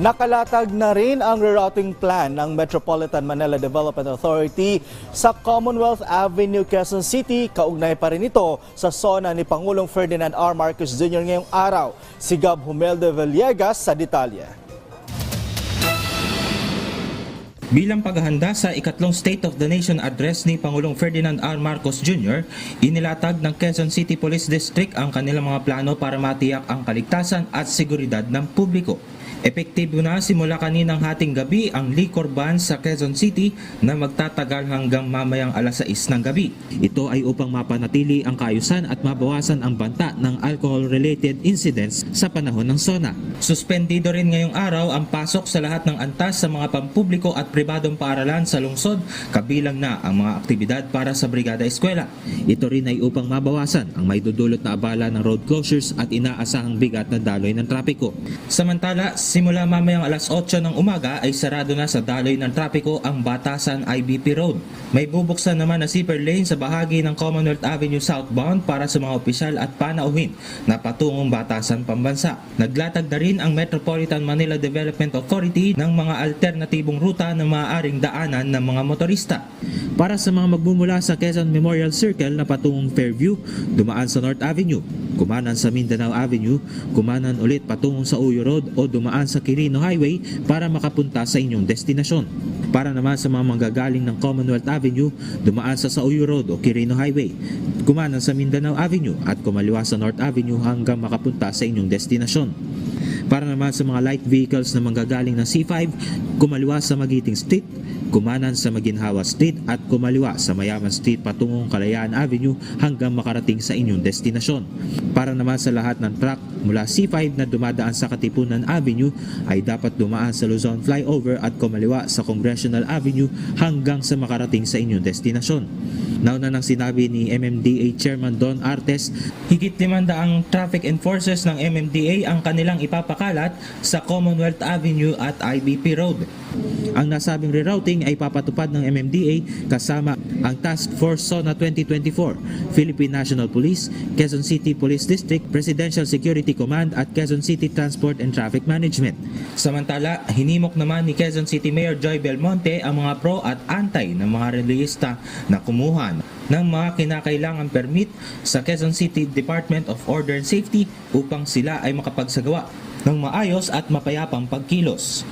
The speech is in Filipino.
Nakalatag na rin ang rerouting plan ng Metropolitan Manila Development Authority sa Commonwealth Avenue, Quezon City. Kaugnay pa rin ito sa zona ni Pangulong Ferdinand R. Marcos Jr. ngayong araw. Si Gab Humelde Villegas sa detalye. Bilang paghahanda sa ikatlong State of the Nation address ni Pangulong Ferdinand R. Marcos Jr., inilatag ng Quezon City Police District ang kanilang mga plano para matiyak ang kaligtasan at seguridad ng publiko. Epektibo na simula kaninang hating gabi ang liquor ban sa Quezon City na magtatagal hanggang mamayang alas 6 ng gabi. Ito ay upang mapanatili ang kaayusan at mabawasan ang banta ng alcohol-related incidents sa panahon ng SONA. Suspendido rin ngayong araw ang pasok sa lahat ng antas sa mga pampubliko at pribadong paaralan sa lungsod, kabilang na ang mga aktibidad para sa Brigada Eskwela. Ito rin ay upang mabawasan ang may dudulot na abala ng road closures at inaasahang bigat na daloy ng trapiko. Samantala, simula mamayang alas 8 ng umaga ay sarado na sa daloy ng trapiko ang Batasan IBP Road. May bubuksan naman na zipper lane sa bahagi ng Commonwealth Avenue southbound para sa mga opisyal at panauhin na patungong Batasan Pambansa. Naglatag na rin ang Metropolitan Manila Development Authority ng mga alternatibong ruta na maaaring daanan ng mga motorista. Para sa mga magmumula sa Quezon Memorial Circle na patungong Fairview, dumaan sa North Avenue, kumanan sa Mindanao Avenue, kumanan ulit patungong sa Uyo Road o dumaan sa Quirino Highway para makapunta sa inyong destinasyon. Para naman sa mga manggagaling ng Commonwealth Avenue, dumaan sa Sauyo Road o Quirino Highway, kumanan sa Mindanao Avenue at kumaliwa sa North Avenue hanggang makapunta sa inyong destinasyon. Para naman sa mga light vehicles na manggagaling ng C5, kumaliwa sa Magiting Street, kumanan sa Maginhawa Street at kumaliwa sa Mayaman Street patungong Kalayaan Avenue hanggang makarating sa inyong destinasyon. Para naman sa lahat ng truck mula C5 na dumadaan sa Katipunan Avenue ay dapat dumaan sa Luzon Flyover at kumaliwa sa Congressional Avenue hanggang sa makarating sa inyong destinasyon. Nauna nang sinabi ni MMDA Chairman Don Artes, higit limanda ang traffic enforcers ng MMDA ang kanilang ipapakalat sa Commonwealth Avenue at IBP Road. Ang nasabing rerouting ay papatupad ng MMDA kasama ang Task Force SONA 2024, Philippine National Police, Quezon City Police District, Presidential Security Command at Quezon City Transport and Traffic Management. Samantala, hinimok naman ni Quezon City Mayor Joy Belmonte ang mga pro at anti ng mga relihista na kumuha ng mga kinakailangang permit sa Quezon City Department of Order and Safety upang sila ay makapagsagawa ng maayos at mapayapang pagkilos.